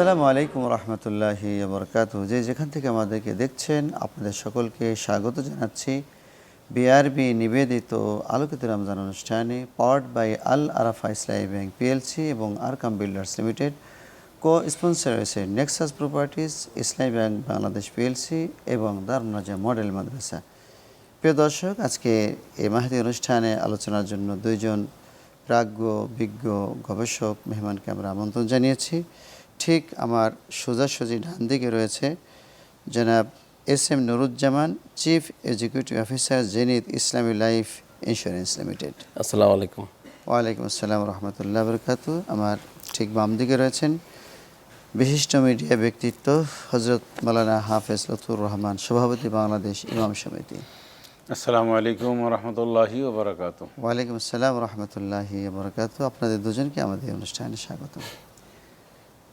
আসসালামু আলাইকুম রহমতুল্লাহি বরকাত যে যেখান থেকে আমাদেরকে দেখছেন, আপনাদের সকলকে স্বাগত জানাচ্ছি। বিআরবি নিবেদিত আলোকিত রমজান অনুষ্ঠানে powered by Al Arafah Islami Bank PLC এবং Arqam builders limited co sponsor রয়েছে Nexus Properties Islami Bank Bangladesh PLC এবং দারুনাজা মডেল মাদ্রাসা। প্রিয় দর্শক, আজকে এই মাহাদি অনুষ্ঠানে আলোচনার জন্য দুইজন প্রাজ্ঞ, বিজ্ঞ, গবেষক, মেহমানকে আমরা আমন্ত্রণ জানিয়েছি। ঠিক আমার সোজাসুজি ডান দিকে রয়েছে জনাব S M Nuruzzaman chief executive officer Zenith Islami life insurance limited আসসালামু আলাইকুম। ওয়ালাইকুম আসসালাম রহমতুল্লাহ বরকাত। আমার ঠিক বাম দিকে রয়েছেন বিশিষ্ট মিডিয়া ব্যক্তিত্ব হজরত মালানা হাফেজ লতুর রহমান সভাপতি বাংলাদেশ ইমাম সমিতি। আসসালামু আলাইকুম রহমতুল্লাহি ওবরাকাত ওয়ালাইকুম আসসালাম রহমতুল্লাহি বরকাত। আপনাদের দুজনকে আমাদের অনুষ্ঠানে স্বাগত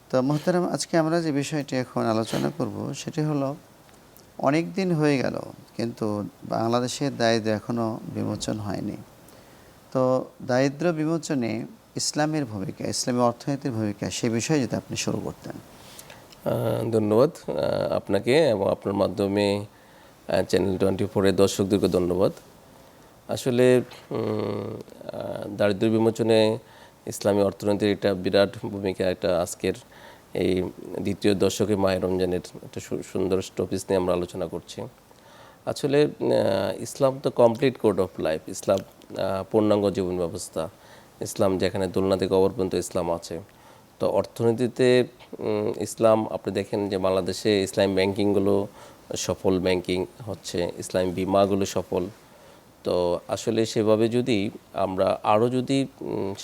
তো মোহতারাম, আজকে আমরা যে বিষয়টি এখন আলোচনা করব সেটি হলো অনেক দিন হয়ে গেল কিন্তু বাংলাদেশের দারিদ্র এখনও বিমোচন হয়নি। তো দারিদ্র বিমোচনে ইসলামের ভূমিকা, ইসলামী অর্থনীতির ভূমিকা সে বিষয়ে যদি আপনি শুরু করতেন। ধন্যবাদ। আপনাকে এবং আপনার মাধ্যমে চ্যানেল টোয়েন্টি ফোরের দর্শকদেরকে ধন্যবাদ। আসলে দারিদ্র বিমোচনে ইসলামী অর্থনীতির একটা বিরাট ভূমিকা, একটা আজকের এই দ্বিতীয় দশকে মায়ের রমজানের একটা সুন্দর টপিস নিয়ে আমরা আলোচনা করছি। আসলে ইসলাম তো কমপ্লিট কোড অফ লাইফ ইসলাম পূর্ণাঙ্গ জীবন ব্যবস্থা, ইসলাম যেখানে দোলনা থেকে অবর পর্যন্ত ইসলাম আছে। তো অর্থনীতিতে ইসলাম, আপনি দেখেন যে বাংলাদেশে ইসলাম ব্যাংকিংগুলো সফল ব্যাংকিং হচ্ছে ইসলাম বিমাগুলো সফল। তো আসলে সেভাবে যদি আমরা আরও যদি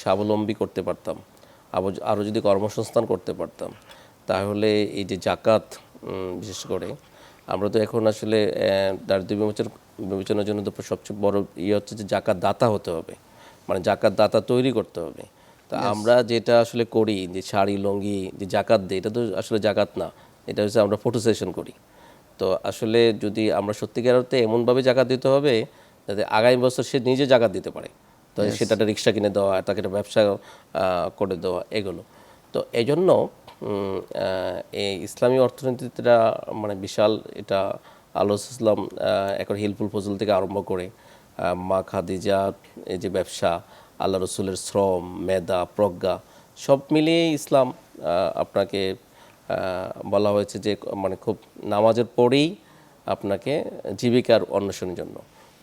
স্বাবলম্বী করতে পারতাম আরও যদি কর্মসংস্থান করতে পারতাম তাহলে এই যে জাকাত বিশেষ করে আমরা তো এখন আসলে আহ, দারিদ্র্য বিমোচন বিবেচনার জন্য তো সবচেয়ে বড় ইয়ে হচ্ছে যে জাকাত দাতা হতে হবে। মানে জাকাত দাতা তৈরি করতে হবে। তা আমরা যেটা আসলে করি যে শাড়ি লুঙ্গি যে জাকাত দিই এটা তো আসলে জাকাত না এটা হচ্ছে আমরা ফটো সেশন করি। তো আসলে যদি আমরা সত্যিকার অর্থে এমনভাবে জাকাত দিতে হবে যাতে আগামী বছর সে নিজে জাকাত দিতে পারে। তো সেটা একটা রিক্সা কিনে দেওয়া তাকে একটা ব্যবসা করে দেওয়া এগুলো। তো এই জন্য এই ইসলামী অর্থনীতিটা মানে বিশাল এটা আল্লাহ ইসলাম এখন হিলফুল ফজল থেকে আরম্ভ করে মা খাদিজা এই যে ব্যবসা আল্লাহ রসুলের শ্রম মেধা প্রজ্ঞা সব মিলিয়ে ইসলাম আপনাকে বলা হয়েছে যে মানে খুব নামাজের পরেই আপনাকে জীবিকার অন্বেষণের জন্য।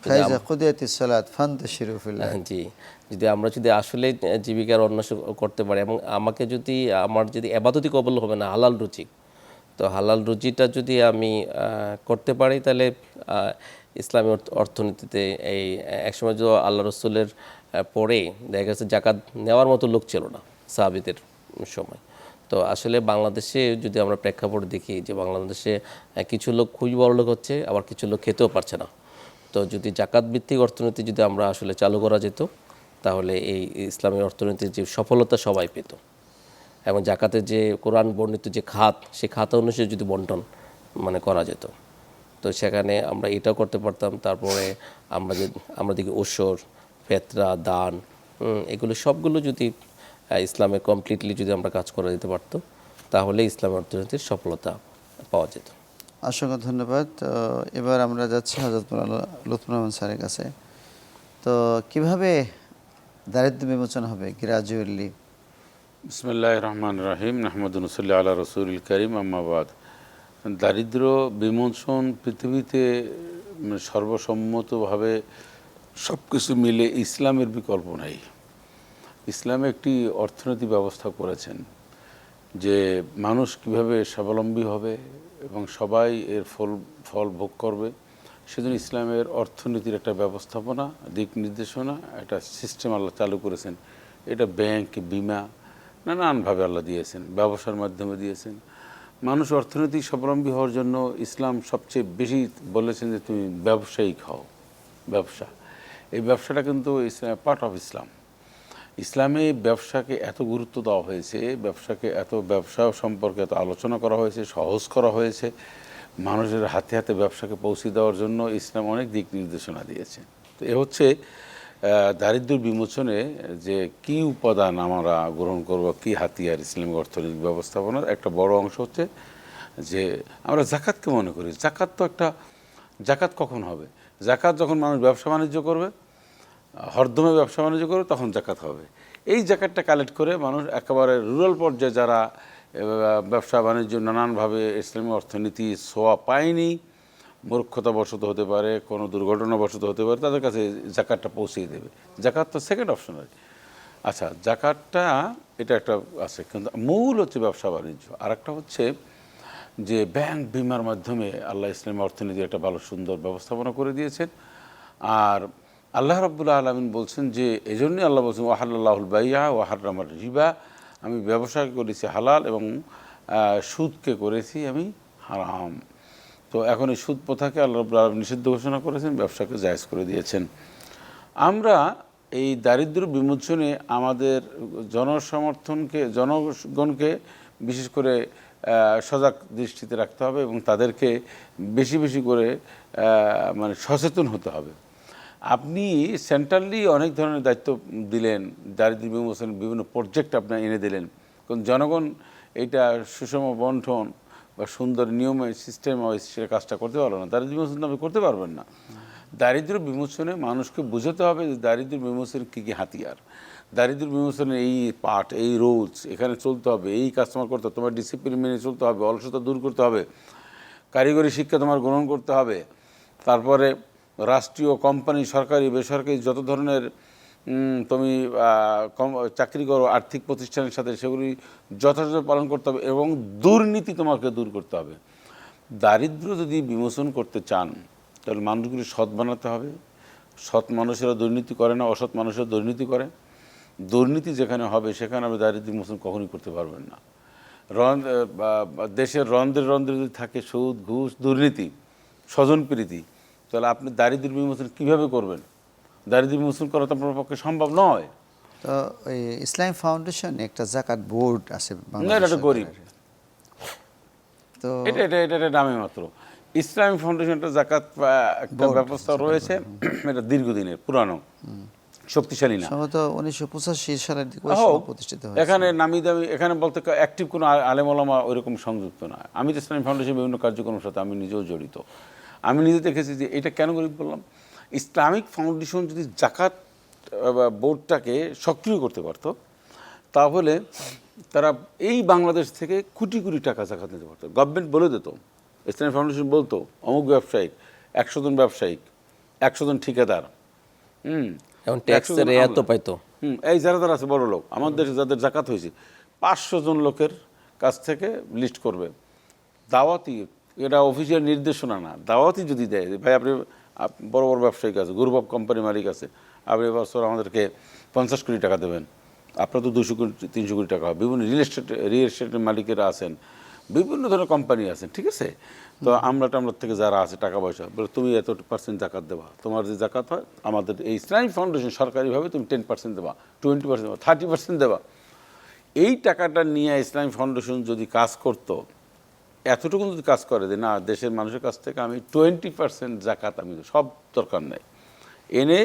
ফাইজা কুদিয়াতি সালাত ফান্তাশিরু ফিল্লাহ। জি যদি আমরা যদি আসলে জীবিকার অন্বেষণ করতে পারি এবং আমাকে যদি আমার যদি আবাদতি কবল হবে না হালাল রুচি তো হালাল রুচিটা যদি আমি করতে পারি তাহলে ইসলামী অর্থনীতিতে এই একসময় যদি আল্লাহ রসুলের পরে দেখা গেছে জাকাত নেওয়ার মতো লোক ছিল না সাহাবিদের সময়। তো আসলে বাংলাদেশে যদি আমরা প্রেক্ষাপট দেখি যে বাংলাদেশে কিছু লোক খুবই বড় লোক হচ্ছে আবার কিছু লোক খেতেও পারছে না। তো যদি জাকাত ভিত্তিক অর্থনীতি যদি আমরা আসলে চালু করা যেত, তাহলে এই ইসলামী অর্থনীতির যে সফলতা সবাই পেত। এবং জাকাতের যে কোরআন বর্ণিত যে খাত, সে খাত অনুসারে যদি বন্টন মানে করা যেত। তো সেখানে আমরা এটাও করতে পারতাম, তারপরে আমরা যে, আমরা দেখি ওসর ফেতরা, দান এগুলো সবগুলো যদি ইসলামে কমপ্লিটলি যদি আমরা কাজ করা যেতে পারতো, তাহলে ইসলামী অর্থনীতির সফলতা পাওয়া যেত। অসংখ্য ধন্যবাদ। এবার আমরা যাচ্ছি হজরত লুৎফুর রহমান স্যারের কাছে। তো কীভাবে দারিদ্র বিমোচন হবে গ্রাজুয়ালি? বিসমুল্লাহ রহমান রাহিম নাহমদুল্লাহ আল্লাহ রসুল করিম আম্মাবাদ দারিদ্র বিমোচন পৃথিবীতে সর্বসম্মতভাবে সব কিছু মিলে ইসলামের বিকল্প নাই। ইসলাম একটি অর্থনৈতিক ব্যবস্থা করেছেন। যে মানুষ কীভাবে স্বাবলম্বী হবে এবং সবাই এর ফল ফল ভোগ করবে, সেজন্য ইসলামের অর্থনীতির একটা ব্যবস্থাপনা, দিক নির্দেশনা, একটা সিস্টেম আল্লাহ চালু করেছেন। এটা ব্যাংক বিমা, নানানভাবে আল্লাহ দিয়েছেন, ব্যবসার মাধ্যমে দিয়েছেন। মানুষ অর্থনৈতিক স্বাবলম্বী হওয়ার জন্য ইসলাম সবচেয়ে বেশি বলেছেন যে তুমি ব্যবসায়িক হও, ব্যবসা। এই ব্যবসাটা কিন্তু পার্ট অফ ইসলাম। ইসলামে ব্যবসাকে এত গুরুত্ব দেওয়া হয়েছে, ব্যবসাকে এত ব্যবসা সম্পর্কে এত আলোচনা করা হয়েছে, সহজ করা হয়েছে, মানুষের হাতে হাতে ব্যবসাকে পৌঁছে দেওয়ার জন্য ইসলাম অনেক দিক নির্দেশনা দিয়েছে। তো এ হচ্ছে দারিদ্র বিমোচনে যে কি উপাদান আমরা গ্রহণ করব, কি হাতিয়ার ইসলামিক অর্থনৈতিক ব্যবস্থাপনার, একটা বড় অংশ হচ্ছে যে আমরা জাকাতকে মনে করি। জাকাত তো একটা, জাকাত কখন হবে? জাকাত যখন মানুষ ব্যবসা বাণিজ্য করবে হরদমে ব্যবসা বাণিজ্য করবে তখন জাকাত হবে। এই জাকাতটা কালেক্ট করে মানুষ একেবারে রুরাল পর্যায়ে যারা ব্যবসা বাণিজ্য নানানভাবে ইসলামী অর্থনীতি সোয়া পায়নি, মূর্খতাবশত হতে পারে, কোনো দুর্ঘটনাবশত হতে পারে, তাদের কাছে জাকাতটা পৌঁছিয়ে দেবে। জাকাত তো সেকেন্ড অপশন আর আচ্ছা জাকাতটা, এটা একটা আছে, কিন্তু মূল হচ্ছে ব্যবসা বাণিজ্য। আর একটা হচ্ছে যে ব্যাংক বিমার মাধ্যমে আল্লাহ ইসলামী অর্থনীতি একটা ভালো সুন্দর ব্যবস্থাপনা করে দিয়েছেন। আর আল্লাহ রাব্বুল্লাহ আলমিন বলছেন যে, এজন্যই আল্লাহ বলছেন ওয়াহাল্লাহুল বাইয়া ওয়াহার রিবা। আমি ব্যবসা করেছি হালাল এবং সুদকে করেছি আমি হারাম। তো এখন এই সুদ প্রথাকে আল্লাহ রাব্বুল আলামিন নিষিদ্ধ ঘোষণা করেছেন, ব্যবসাকে জায়েজ করে দিয়েছেন। আমরা এই দারিদ্র বিমোচনে আমাদের জনসমর্থনকে, জনগণকে বিশেষ করে সজাগ দৃষ্টিতে রাখতে হবে এবং তাদেরকে বেশি বেশি করে মানে সচেতন হতে হবে। আপনি সেন্ট্রালি অনেক ধরনের দায়িত্ব দিলেন দারিদ্র বিমোচনের বিভিন্ন প্রজেক্ট আপনি এনে দিলেন। কারণ জনগণ এটা সুষম বন্টন বা সুন্দর নিয়মে সিস্টেম সে কাজটা করতে পারবে না। দারিদ্র বিমোচন আপনি করতে পারবেন না। দারিদ্র বিমোচনে মানুষকে বোঝাতে হবে যে দারিদ্র বিমোচনের কী কী হাতিয়ার। দারিদ্র বিমোচনের এই পার্ট এই রুলস এখানে চলতে হবে, এই কাস্টমার করতে হবে, তোমার ডিসিপ্লিন মেনে চলতে হবে, অলসতা দূর করতে হবে। কারিগরি শিক্ষা তোমার গ্রহণ করতে হবে। তারপরে রাষ্ট্রীয় কোম্পানি, সরকারি, বেসরকারি যত ধরনের তুমি চাকরি করো, আর্থিক প্রতিষ্ঠানের সাথে সেগুলি যথাযথ পালন করতে হবে এবং দুর্নীতি তোমাকে দূর করতে হবে। দারিদ্র যদি বিমোচন করতে চান, তাহলে মানুষগুলি সৎ বানাতে হবে। সৎ মানুষেরা দুর্নীতি করে না, অসৎ মানুষেরা দুর্নীতি করে। দুর্নীতি যেখানে হবে, সেখানে আপনি দারিদ্র বিমোচন কখনই করতে পারবেন না। রন দেশের রন্ধ্রে রন্ধ্রে যদি থাকে সুদ, ঘুষ, দুর্নীতি স্বজনপ্রীতি তাহলে আপনি দারিদ্র বিমোচন কীভাবে করবেন? দারিদ্র বিমোচন করা তো আপনার পক্ষে সম্ভব নয়। তো ইসলাম ফাউন্ডেশন একটা জাকাত বোর্ড আছে এটা গরিব। তো এটা এটা এটা নামে মাত্র। ইসলামী ফাউন্ডেশনটা জাকাত একটা ব্যবস্থা রয়েছে। এটা দীর্ঘদিনের পুরানো। শক্তিশালী না। সম্ভবত উনিশশো পঁচাশি সালের দিকে প্রতিষ্ঠিত এখানে নামি দামি এখানে বলতে অ্যাক্টিভ কোনো আ- আলেম ওলামা ওইরকম সংযুক্ত না। আমি তো ইসলামী ফাউন্ডেশন বিভিন্ন কার্যক্রমের সাথে আমি নিজেও জড়িত। আমি নিজে দেখেছি যে এটা কেন গরিব বললাম? ইসলামিক ফাউন্ডেশন যদি জাকাত বোর্ডটাকে সক্রিয় করতে পারতো তাহলে তারা এই বাংলাদেশ থেকে কোটি কোটি টাকা জাকাত নিতে পারতো। গভর্নমেন্ট বলে দিত ইসলামিক ফাউন্ডেশন বলতো অমুক ব্যবসায়িক একশো জন ব্যবসায়িক একশো জন ঠিকাদার হুম? এখন 100 ট্যাক্সের জন রেয়াত পাইতো। হুম এই যারা যারা আছে বড় লোক আমাদের দেশে যাদের জাকাত হয়েছে পাঁচশো জন লোকের কাছ থেকে লিস্ট করবে। দাওয়াতি এটা অফিসিয়াল নির্দেশনা না দাওয়াতই যদি দেয় ভাই আপনি আপ- বড় বড় ব্যবসায়িক আছে গুরুবাব কোম্পানি মালিক আছে আপনি এবছর আমাদেরকে পঞ্চাশ কোটি টাকা দেবেন আপনার তো দুশো কোটি তিনশো কোটি টাকা হবে। বিভিন্ন রিয়েল এস্টেট রিয়েল এস্টেটের মালিকেরা আছেন বিভিন্ন ধরনের কোম্পানি আছেন ঠিক আছে? তো আমরা টামলার থেকে যারা আছে টাকা পয়সা বলে তুমি এত পার্সেন্ট জাকাত দেবা তোমার যে জাকাত হয় আমাদের এই ইসলামী ফাউন্ডেশন সরকারিভাবে তুমি টেন পার্সেন্ট দেবা টোয়েন্টি পার্সেন্ট দেবা থার্টি পার্সেন্ট দেবা। এই টাকাটা নিয়ে ইসলামী ফাউন্ডেশন যদি কাজ করতো এতটুকু যদি কাজ করে যে না, দেশের মানুষের কাছ থেকে আমি টোয়েন্টি পার্সেন্ট জাকাত আমি সব দরকার নেই। এনে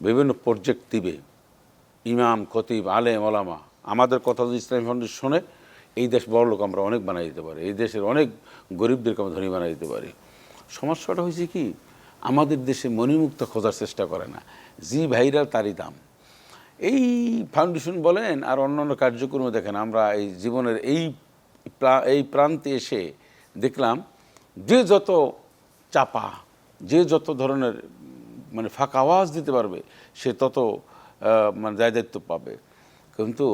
বিভিন্ন প্রজেক্ট দিবে। ইমাম, খতিব, আলেম, ওলামা। আমাদের কথা যদি ইসলামী ফাউন্ডেশন শোনে, এই দেশ বড় লোক আমরা অনেক বানাই দিতে পারি। এই দেশের অনেক গরিবদেরকে আমরা ধনী বানাই দিতে পারি। সমস্যাটা হয়েছে কি, আমাদের দেশে মণিমুক্ত খোঁজার চেষ্টা করে না। জি ভাইরা তারই দাম। এই ফাউন্ডেশন বলেন আর অন্যান্য কার্যক্রমে দেখেন, আমরা এই জীবনের এই এই প্রান্তে এসে দেখলাম যে যত চাপা যে যত ধরনের মানে ফাঁকা আওয়াজ দিতে পারবে সে তত মানে দায় দায়িত্ব পাবে। কিন্তু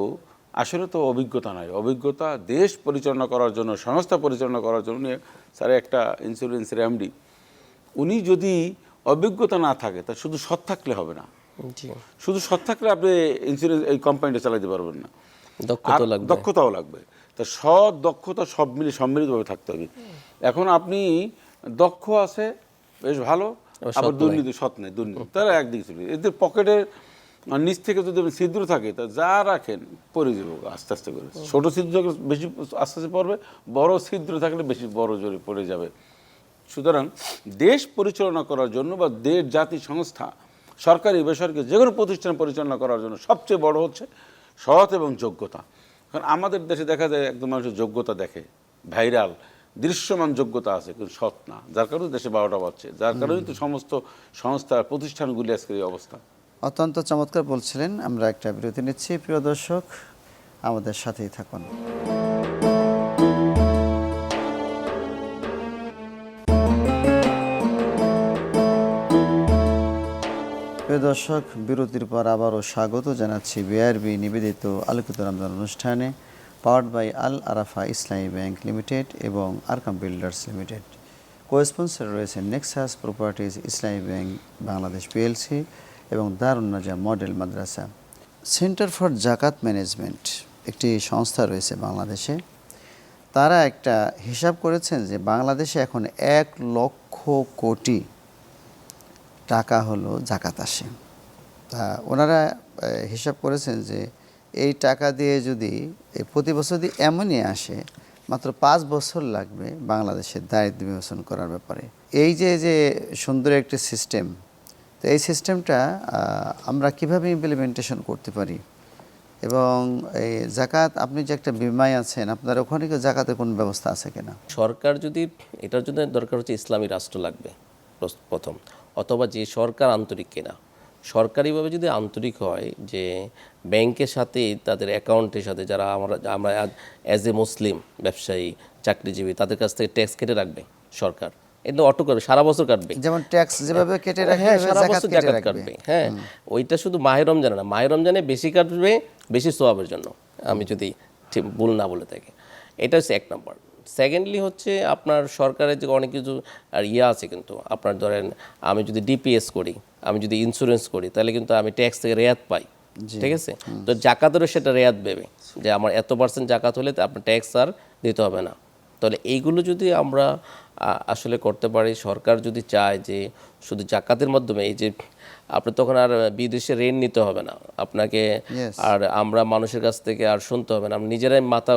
আসলে তো অভিজ্ঞতা নাই। অভিজ্ঞতা দেশ পরিচালনা করার জন্য সংস্থা পরিচালনা করার জন্য স্যার একটা ইন্স্যুরেন্সের এমডি উনি যদি অভিজ্ঞতা না থাকে তা শুধু সৎ থাকলে হবে না। শুধু সৎ থাকলে আপনি ইন্স্যুরেন্স এই কোম্পানিটা চালাতে পারবেন না। লাগবে। দক্ষতাও লাগবে। তা সৎ দক্ষতা সব মিলে সম্মিলিতভাবে থাকতে হবে। এখন আপনি দক্ষ আছে বেশ ভালো আবার। দুর্নীতি সৎ নেই দুর্নীতি। তারা একদিকে চলে এদের পকেটের নিচ থেকে যদি ছিদ্র থাকে তা যা রাখেন পরে যাব আস্তে আস্তে করে। ছোট ছিদ্র থাকলে বেশি আস্তে আস্তে পড়বে বড় ছিদ্র থাকলে বেশি বড় জোরে পড়ে যাবে। সুতরাং দেশ পরিচালনা করার জন্য বা দেশ জাতি সংস্থা সরকারি বেসরকারি যে কোনো প্রতিষ্ঠান পরিচালনা করার জন্য সবচেয়ে বড় হচ্ছে সৎ এবং যোগ্যতা। কারণ আমাদের দেশে দেখা যায় একদম মানুষের যোগ্যতা দেখে ভাইরাল দৃশ্যমান যোগ্যতা আছে কিন্তু সৎ না। যার কারণে দেশে বারোটা বাজছে। যার কারণেই তো সমস্ত সংস্থা প্রতিষ্ঠানগুলি আজকের এই অবস্থা। অত্যন্ত চমৎকার বলছিলেন। আমরা একটা বিরতি নিচ্ছি। প্রিয় দর্শক আমাদের সাথেই থাকুন। দর্শক, বিরতির পর আবারও স্বাগত জানাচ্ছি বিআরবি নিবেদিত আলোকিত রমজান অনুষ্ঠানে powered by Al Arafah Islami bank limited এবং আরকাম বিল্ডার্স লিমিটেড। কোয়েসপন্সার রয়েছে Nexus Properties Islami Bank, Bangladesh PLC এবং Darunnajah model Madrasa. Centre for Zakat management একটি সংস্থা রয়েছে বাংলাদেশে। তারা একটা হিসাব করেছেন যে বাংলাদেশে এখন এক লক্ষ কোটি টাকা হলো জাকাত আসে। তা ওনারা হিসাব করেছেন যে এই টাকা দিয়ে যদি প্রতি বছর যদি এমনই আসে, মাত্র পাঁচ বছর লাগবে বাংলাদেশের দারিদ্র বিমোচন করার ব্যাপারে। এই যে যে সুন্দর একটি সিস্টেম তো এই সিস্টেমটা আমরা কীভাবে ইমপ্লিমেন্টেশন করতে পারি? এবং এই জাকাত আপনি যে একটা বিমায় আছেন, আপনার ওখানে কি জাকাতের কোনো ব্যবস্থা আছে কিনা? সরকার যদি, এটার জন্য দরকার হচ্ছে ইসলামী রাষ্ট্র লাগবে, প্রথম। অথবা যে সরকার আন্তরিক কিনা। সরকারিভাবে যদি আন্তরিক হয় যে ব্যাংকের সাথে তাদের অ্যাকাউন্টের সাথে যারা আমরা আমরা অ্যাজ এ মুসলিম ব্যবসায়ী চাকরিজীবী তাদের কাছ থেকে ট্যাক্স কেটে রাখবে সরকার। এটা অটো করবে সারা বছর কাটবে। যেমন ট্যাক্স যেভাবে কেটে রাখে হ্যাঁ সারা বছর জাকাত কাটবে হ্যাঁ। ওইটা শুধু মাহে রমজানে না মাহে রমজানে বেশি কাটবে বেশি সোয়াবের জন্য আমি যদি ঠিক ভুল না বলে থাকি। এটা হচ্ছে এক নম্বর। সেকেন্ডলি হচ্ছে আপনার সরকারের যে অনেক কিছু আর ইয়ে আছে কিন্তু আপনার ধরেন আমি যদি ডিপিএস করি আমি যদি ইন্স্যুরেন্স করি তাহলে কিন্তু আমি ট্যাক্স থেকে রেয়াত পাই ঠিক আছে? তো জাকাতেরও সেটা রেয়াত দেবে যে আমার এত পার্সেন্ট জাকাত হলে আপনার ট্যাক্স আর দিতে হবে না। তাহলে এইগুলো যদি আমরা আসলে করতে পারি সরকার যদি চায় যে শুধু জাকাতের মাধ্যমে এই যে আপনি তখন আর বিদেশে ঋণ নিতে হবে না আপনাকে আর আমরা মানুষের কাছ থেকে আর শুনতে হবে না আমরা নিজেরাই মাথা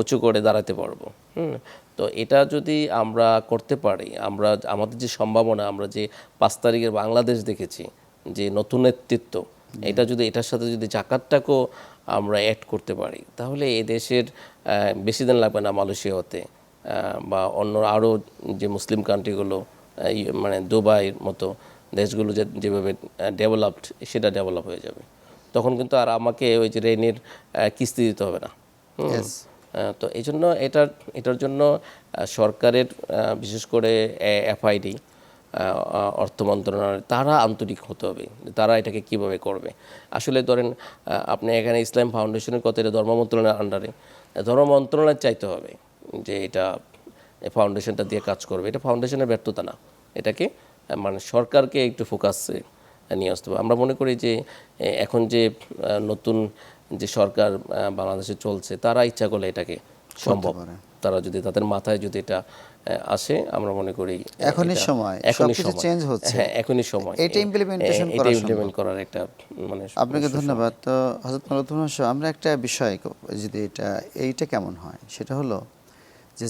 উঁচু করে দাঁড়াতে পারব। হুম। তো এটা যদি আমরা করতে পারি আমরা আমাদের যে সম্ভাবনা আমরা যে পাঁচ তারিখের বাংলাদেশ দেখেছি যে নতুন নেতৃত্ব এটা যদি এটার সাথে যদি জাকাতটাকেও আমরা অ্যাড করতে পারি তাহলে এ দেশের বেশি দিন লাগবে না মালয়েশিয়া হতে বা অন্য আরও যে মুসলিম কান্ট্রিগুলো মানে দুবাইয়ের মতো দেশগুলো যে যেভাবে ডেভেলপড সেটা ডেভেলপ হয়ে যাবে। তখন কিন্তু আর আমাকে ওই যে রেনের কিস্তি দিতে হবে না। তো এই জন্য এটার এটার জন্য সরকারের বিশেষ করে এফআইডি অর্থ মন্ত্রণালয়, তারা আন্তরিক হতে হবে তারা এটাকে কীভাবে করবে। আসলে ধরেন আপনি এখানে ইসলাম ফাউন্ডেশনের কথা, এটা ধর্ম মন্ত্রণালয়ের আন্ডারে ধর্ম মন্ত্রণালয় চাইতে হবে যে এটা ফাউন্ডেশনটা দিয়ে কাজ করবে। এটা ফাউন্ডেশনের ব্যর্থতা না। এটাকে মানে সরকারকে একটু ফোকাসে নিয়ে আসতে হবে। আমরা মনে করি যে এখন যে নতুন যে সরকার বাংলাদেশে চলছে তারা ইচ্ছা করলে এটাকে সম্ভব। তারা যদি তাদের মাথায় যদি এটা আসে আমরা মনে করি এখনই সময়, এখনই সময়। change হচ্ছে। হ্যাঁ এখনই সময়। এটা implementation এ- করা এটা ইমপ্লিমেন্ট করার একটা মানে আপনাকে ধন্যবাদ। তো হজরত মালুদ্দিন হোসেন, আমরা একটা বিষয় যদি এটা এইটা কেমন হয়? সেটা হলো যে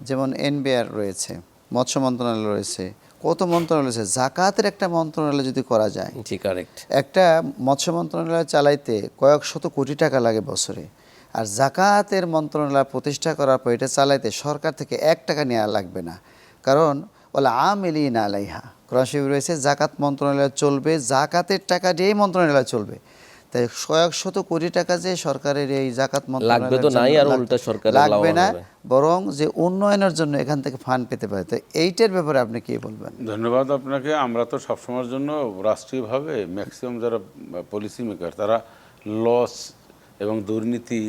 যেমন এনবিআর রয়েছে মৎস্য মন্ত্রণালয় রয়েছে কত মন্ত্রণালয় আছে জাকাতের একটা মন্ত্রণালয় যদি করা যায় জি কারেক্ট একটা মৎস্য মন্ত্রণালয় চালাইতে কয়েক শত কোটি টাকা লাগে বছরে আর জাকাতের মন্ত্রণালয় প্রতিষ্ঠা করার পর এটা চালাইতে সরকার থেকে এক টাকা নেওয়া লাগবে না। কারণ বলে আমেলি না আলাইহা কোরআন রয়েছে জাকাত মন্ত্রণালয় চলবে জাকাতের টাকা দিয়েই মন্ত্রণালয় চলবে। তাই কয়েক শত কোটি টাকা যে সরকারের এই জাকাত লাগবে তো নাই আর উল্টা সরকারের লাগবে না বরং যে উন্নয়নের জন্য এখান থেকে ফান্ড পেতে পারে। তো এইটার ব্যাপারে আপনি কি বলবেন? ধন্যবাদ আপনাকে। আমরা তো সবসময়ের জন্য রাষ্ট্রীয়ভাবে ম্যাক্সিমাম যারা পলিসি মেকার তারা লস এবং দুর্নীতি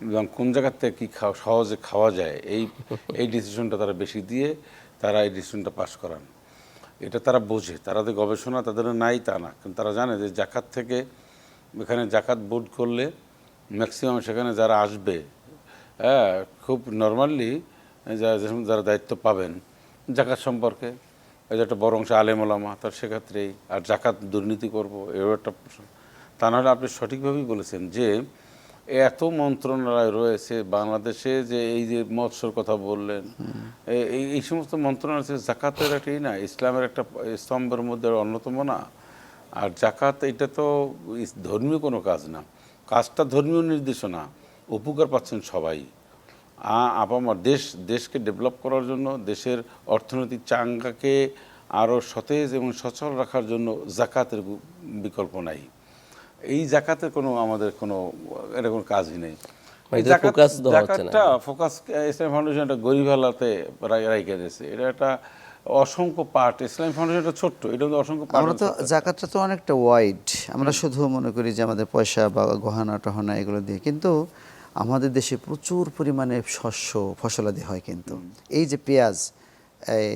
এবং কোন জায়গার থেকে কী খাওয়া সহজে খাওয়া যায় এই এই ডিসিশনটা তারা বেশি দিয়ে তারা এই ডিসিশনটা পাশ করান। এটা তারা বোঝে। তাদের গবেষণা তাদের নাই তা না। কিন্তু তারা জানে যে জাকাত থেকে এখানে জাকাত বোর্ড করলে ম্যাক্সিমাম সেখানে যারা আসবে হ্যাঁ খুব নর্মালি যারা যারা দায়িত্ব পাবেন জাকাত সম্পর্কে একটা বড় অংশ আলেম ওলামা, তার সেক্ষেত্রেই, আর জাকাত দুর্নীতি করব এও একটা প্রশ্ন। তা নাহলে আপনি সঠিকভাবেই বলেছেন যে, এত মন্ত্রণালয় রয়েছে বাংলাদেশে যে এই যে মৎস্যর কথা বললেন এই সমস্ত মন্ত্রণালয় জাকাতের একটা না, ইসলামের একটা স্তম্ভের মধ্যে অন্যতম না। আর জাকাত এটা তো ধর্মীয় কোনো কাজ না। কাজটা ধর্মীয় নির্দেশনা। উপকার পাচ্ছেন সবাই। আপামর দেশ দেশকে ডেভেলপ করার জন্য দেশের অর্থনৈতিক চাঙ্গাকে আরও সতেজ এবং সচল রাখার জন্য জাকাতের বিকল্প নাই। এই জাকাতের কোনো আমাদের কোনো এটা কোনো কাজই নেই। জাকাতটা ফোকাস ইসলাম ফাউন্ডেশন একটা গরিব হালাতে রাইখে দিয়েছে। এটা একটা অসংখ্য পার্ট ইসলাম ফাউন্ডেশনটা ছোট্ট এটা কিন্তু অসংখ্য পার্ট আমরা তো জাকাতটা তো অনেকটা ওয়াইড আমরা শুধু মনে করি যে আমাদের পয়সা বা গহনা টহনা এগুলো দিয়ে কিন্তু আমাদের দেশে প্রচুর পরিমাণে শস্য ফসলাদি হয় কিন্তু। এই যে পেঁয়াজ এই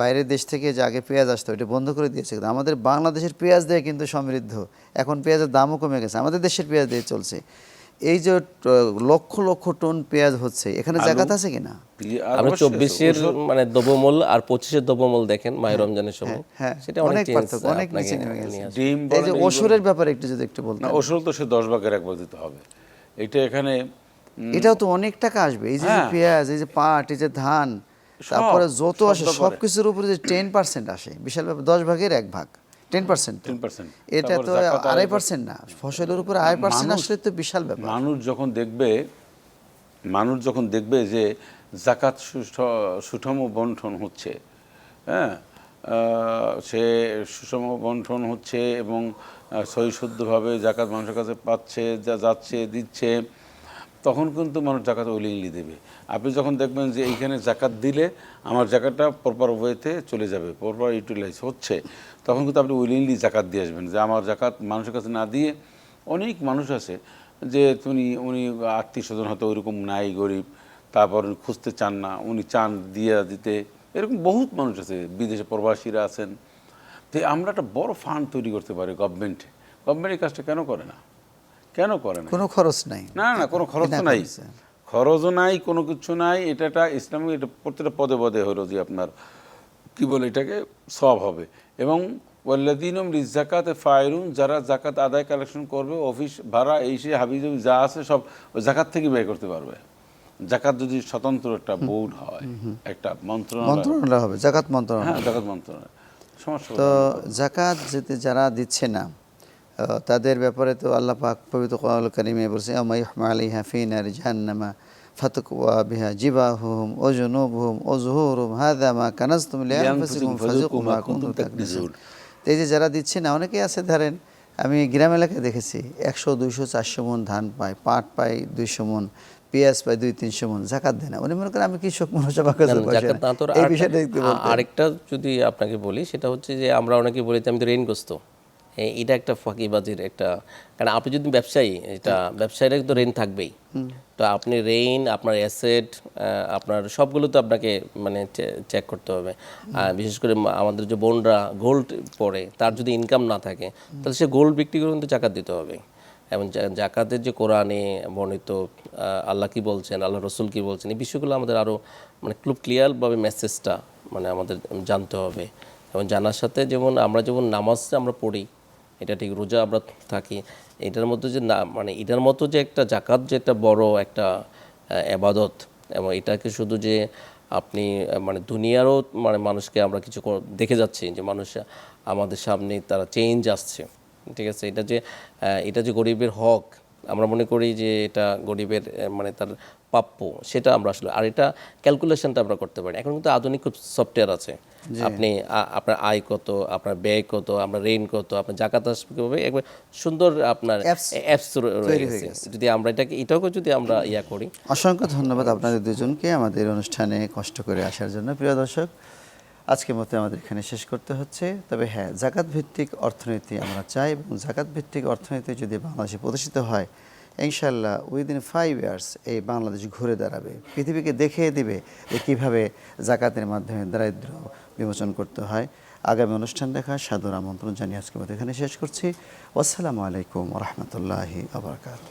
বাইরের দেশ থেকে যে আগে পেঁয়াজ আসতো এটা বন্ধ করে দিয়েছে কিন্তু আমাদের বাংলাদেশের পেঁয়াজ দিয়ে কিন্তু সমৃদ্ধ। এখন পেঁয়াজের দামও কমে গেছে। আমাদের দেশের পেঁয়াজ দিয়ে চলছে। এই যে লক্ষ লক্ষ টন পেঁয়াজ হচ্ছে এখানে জাকাত আছে কিনা? আপনি চব্বিশের মানে দ্রব্যমূল আর পঁচিশের দ্রব্যমূল দেখেন মাহের রমজানের সময়। হ্যাঁ সেটা অনেক পার্থক্য অনেক নিচে নেমে গেছে। এই যে ওষুধের ব্যাপারে একটু যদি একটু বলতেন। না ওষুধ তো সে দশ ভাগের এক ভাগ দিতে হবে। এটা এখানে এটাও তো অনেক টাকা আসবে। এই যে হ্যাঁ। পেঁয়াজ এই যে পাট এই যে ধান তারপরে যত আসে ব্যাপারে। সব কিছুর উপরে যে টেন পার্সেন্ট আসে বিশাল ব্যাপার দশ ভাগের এক ভাগ। টেন পার্সেন্ট 10% এটা তো আড়াই পার্সেন্ট না। ফসলের উপরে আড়াই পার্সেন্ট মানুষ- আসলে তো বিশাল ব্যাপার। মানুষ যখন দেখবে মানুষ যখন দেখবে যে জাকাত সুষম বন্টন হচ্ছে হ্যাঁ সে সুষম বন্টন হচ্ছে এবং সহিশুদ্ধভাবে জাকাত মানুষের কাছে পাচ্ছে যা যাচ্ছে দিচ্ছে তখন কিন্তু মানুষ জাকাত উইলিংলি দেবে। আপনি যখন দেখবেন যে এইখানে জাকাত দিলে আমার জাকাতটা প্রপার ওয়েতে চলে যাবে প্রপার ইউটিলাইজ হচ্ছে, তখন কিন্তু আপনি উইলিংলি জাকাত দিয়ে আসবেন যে আমার জাকাত মানুষের কাছে না দিয়ে অনেক মানুষ আছে যে তুমি, উনি আত্মীয় স্বজন হয়তো ওইরকম নাই, গরিব, তারপর উনি খুঁজতে চান না, উনি চান দিয়ে দিতে। এরকম বহুত মানুষ আছে, বিদেশে প্রবাসীরা আছেন। তো আমরা একটা বড় ফান্ড তৈরি করতে পারি গভর্নমেন্টে গভর্নমেন্ট এই কাজটা কেন করে না? কেন করে না কোনো খরচ নাই। না না কোনো খরচ তো নাই। খরচও নাই কোনো কিছু নাই। এটা একটা ইসলামিক এটা প্রত্যেকটা পদে পদে হলো যে আপনার কি বলে এটাকে সব হবে। এবং ওয়াল্লাদিনম জাকাতে ফায়রুন যারা জাকাত আদায় কালেকশন করবে অফিস ভাড়া এই সে হাবি যা আছে সব ওই জাকাত থেকে ব্যয় করতে পারবে। জাকাত যদি স্বতন্ত্র একটা বোর্ড হয় একটা মন্ত্রণালয়। মন্ত্রণালয় হবে জাকাত মন্ত্রণালয়। হ্যাঁ জাকাত মন্ত্রণালয়। সমস্যা তো জাকাত যেতে যারা দিচ্ছে না তাদের ব্যাপারে তো আল্লাহ পাক পবিত্র কোরআন কারিমে বলছে আমাইহমা আলাইহা ফি নার জাহান্নামা ফাতকুয়া বিহা জিবাহুম ওজুনুবহুম ওজহুরুম হাদা মা কানাজতুম লিআনফুসিকুম ফাযুকু মা কুনতুম তাকনিজুন। তো এই যে যারা দিচ্ছে না অনেকেই আছে ধরেন আমি গ্রাম এলাকায় দেখেছি একশো দুইশো চারশো মন ধান পায় পাট পায় দুইশো মন পেঁয়াজ পায় দুই তিনশো মন জাকাত দেয় না। উনি মনে করেন আমি কৃষক তোর এই আরেকটা- বিষয়টা যদি আপনাকে বলি সেটা হচ্ছে যে আমরা অনেকে বলি আমি তো ঋণগ্রস্ত। এটা একটা ফাঁকিবাজির একটা কারণ আপনি যদি ব্যবসায়ী এটা ব্যবসায়ীরা তো ঋণ থাকবেই। তো আপনি ঋণ আপনার অ্যাসেট আপনার সবগুলো তো আপনাকে মানে চেক করতে হবে। আর বিশেষ করে আমাদের যে বোনরা গোল্ড পরে তার যদি ইনকাম না থাকে তাহলে সে গোল্ড বিক্রি করে কিন্তু জাকাত দিতে হবে। এবং জাকাতের যে কোরআনে বর্ণিত আল্লাহ কি বলছেন আল্লাহ রসুল কি বলছেন এই বিষয়গুলো আমাদের আরও মানে খুব ক্লিয়ারভাবে মেসেজটা মানে আমাদের জানতে হবে। এবং জানার সাথে যেমন আমরা যেমন নামাজ আমরা পড়ি এটা ঠিক রোজা আমরা থাকি। এটার মধ্যে যে না মানে এটার মতো যে একটা জাকাত যে একটা বড় একটা আহ, এবাদত এবং এটাকে শুধু যে আপনি মানে দুনিয়ারও মানে মানুষকে আমরা কিছু দেখে যাচ্ছি যে মানুষ আমাদের সামনে তারা চেঞ্জ আসছে। ঠিক আছে? এটা যে এটা যে গরিবের হক আমরা মনে করি যে এটা গরিবের মানে তার প্রাপ্য সেটা আমরা আসলে আর এটা ক্যালকুলেশনটা আমরা করতে পারি। এখন কিন্তু আধুনিক খুব সফটওয়্যার আছে। আপনি আপনার আয় কত আপনার ব্যয় কত আপনার ঋণ কত আপনার জাকাত আসবে কীভাবে একবার সুন্দর আপনার অ্যাপস রয়ে গেছে। যদি আমরা এটাকে এটাকেও যদি আমরা ইয়া করি। অসংখ্য ধন্যবাদ আপনাদের দুজনকে আমাদের অনুষ্ঠানে কষ্ট করে আসার জন্য। প্রিয় দর্শক আজকের মতো আমাদের এখানে শেষ করতে হচ্ছে। তবে হ্যাঁ জাকাত ভিত্তিক অর্থনীতি আমরা চাই এবং জাকাত ভিত্তিক অর্থনীতি যদি বাংলাদেশে প্রতিষ্ঠিত হয় ইনশাল্লাহ উইদিন ফাইভ ইয়ার্স এই বাংলাদেশ ঘুরে দাঁড়াবে। পৃথিবীকে দেখিয়ে দিবে যে কীভাবে জাকাতের মাধ্যমে দারিদ্র বিমোচন করতে হয়। আগামী অনুষ্ঠান দেখা সাদর আমন্ত্রণ জানিয়ে আজকে এখানে শেষ করছি। আসসালামু আলাইকুম রহমতুল্লাহি আবরকাত